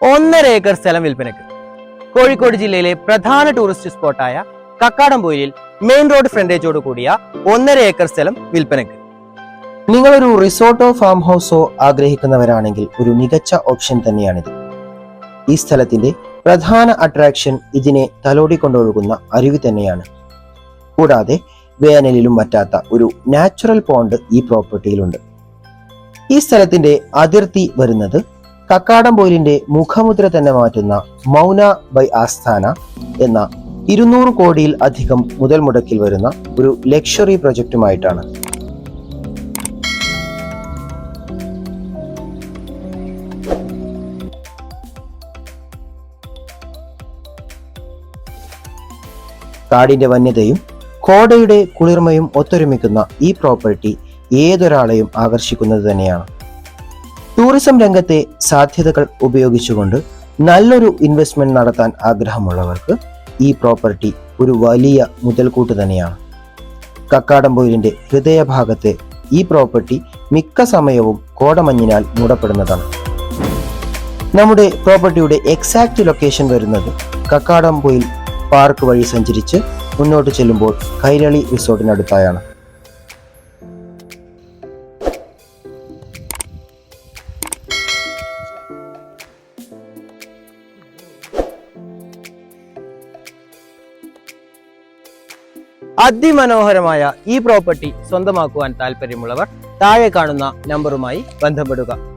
ഒന്നര ഏക്കർ സ്ഥലം വിൽപ്പനയ്ക്ക്. കോഴിക്കോട് ജില്ലയിലെ പ്രധാന ടൂറിസ്റ്റ് സ്പോട്ടായ കക്കാടംപൊയിലിൽ മെയിൻ റോഡ് ഫ്രണ്ടേജോട് കൂടിയ ഒന്നര ഏക്കർ സ്ഥലം വിൽപ്പനയ്ക്ക്. നിങ്ങളൊരു റിസോർട്ടോ ഫാം ഹൗസോ ആഗ്രഹിക്കുന്നവരാണെങ്കിൽ ഒരു മികച്ച ഓപ്ഷൻ തന്നെയാണിത്. ഈ സ്ഥലത്തിന്റെ പ്രധാന അട്രാക്ഷൻ ഇതിനെ തലോടിക്കൊണ്ടൊഴുകുന്ന അരുവി തന്നെയാണ്. കൂടാതെ വേനലിലും പറ്റാത്ത ഒരു നാച്ചുറൽ പോണ്ട് ഈ പ്രോപ്പർട്ടിയിലുണ്ട് ഈ സ്ഥലത്തിന്റെ അതിർത്തി വരുന്നത് കക്കാടംപോയിലിന്റെ മുഖമുദ്ര തന്നെ മാറ്റുന്ന മൗന ബൈ ആസ്ഥാന എന്ന ഇരുന്നൂറ് കോടിയിൽ അധികം മുതൽ മുടക്കിൽ വരുന്ന ഒരു ലക്ഷറി പ്രൊജക്റ്റുമായിട്ടാണ്. കാടിന്റെ വന്യതയും കോടയുടെ കുളിർമയും ഒത്തൊരുമിക്കുന്ന ഈ പ്രോപ്പർട്ടി ഏതൊരാളെയും ആകർഷിക്കുന്നത് തന്നെയാണ്. ടൂറിസം രംഗത്തെ സാധ്യതകൾ ഉപയോഗിച്ചുകൊണ്ട് നല്ലൊരു ഇൻവെസ്റ്റ്മെന്റ് നടത്താൻ ആഗ്രഹമുള്ളവർക്ക് ഈ പ്രോപ്പർട്ടി ഒരു വലിയ മുതൽക്കൂട്ട് തന്നെയാണ്. കക്കാടംപൊയിലിന്റെ ഹൃദയഭാഗത്തെ ഈ പ്രോപ്പർട്ടി മിക്ക സമയവും കോടമഞ്ഞിനാൽ മൂടപ്പെടുന്നതാണ്. നമ്മുടെ പ്രോപ്പർട്ടിയുടെ എക്സാക്റ്റ് ലൊക്കേഷൻ വരുന്നത് കക്കാടംപൊയിൽ പാർക്ക് വഴി സഞ്ചരിച്ച് മുന്നോട്ട് ചെല്ലുമ്പോൾ കൈരളി റിസോർട്ടിനടുത്തായാണ് അതിമനോഹരമായ ഈ പ്രോപ്പർട്ടി സ്വന്തമാക്കുവാൻ താല്പര്യമുള്ളവർ താഴെ കാണുന്ന നമ്പറുമായി ബന്ധപ്പെടുക.